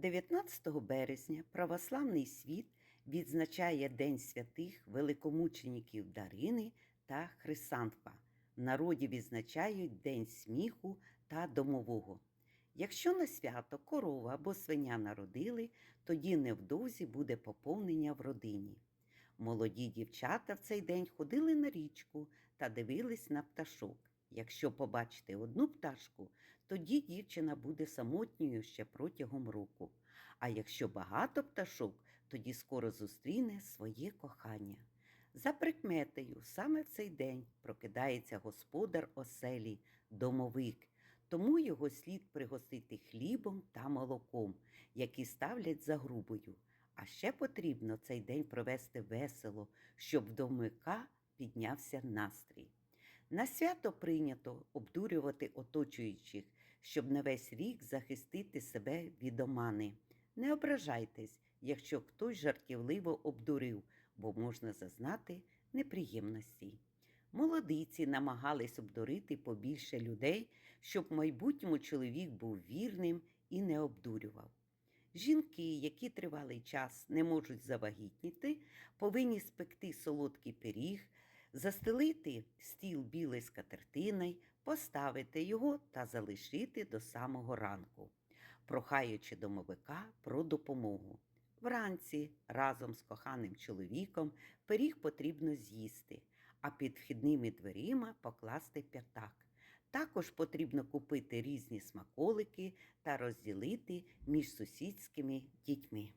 19 березня православний світ відзначає День святих великомучеників Дарини та Хрисанфа. В народі відзначають День сміху та домового. Якщо на свято корова або свиня народили, тоді невдовзі буде поповнення в родині. Молоді дівчата в цей день ходили на річку та дивились на пташок. Якщо побачите одну пташку, тоді дівчина буде самотньою ще протягом року. А якщо багато пташок, тоді скоро зустріне своє кохання. За прикметою, саме в цей день прокидається господар оселі, домовик, тому його слід пригостити хлібом та молоком, які ставлять за грубою. А ще потрібно цей день провести весело, щоб в домика піднявся настрій. На свято прийнято обдурювати оточуючих, щоб на весь рік захистити себе від омани. Не ображайтесь, якщо хтось жартівливо обдурив, бо можна зазнати неприємності. Молодиці намагались обдурити побільше людей, щоб в майбутньому чоловік був вірним і не обдурював. Жінки, які тривалий час не можуть завагітніти, повинні спекти солодкий пиріг, застелити стіл білий скатертиною, поставити його та залишити до самого ранку, прохаючи домовика про допомогу. Вранці разом з коханим чоловіком пиріг потрібно з'їсти, а під вхідними дверима покласти п'ятак. Також потрібно купити різні смаколики та розділити між сусідськими дітьми.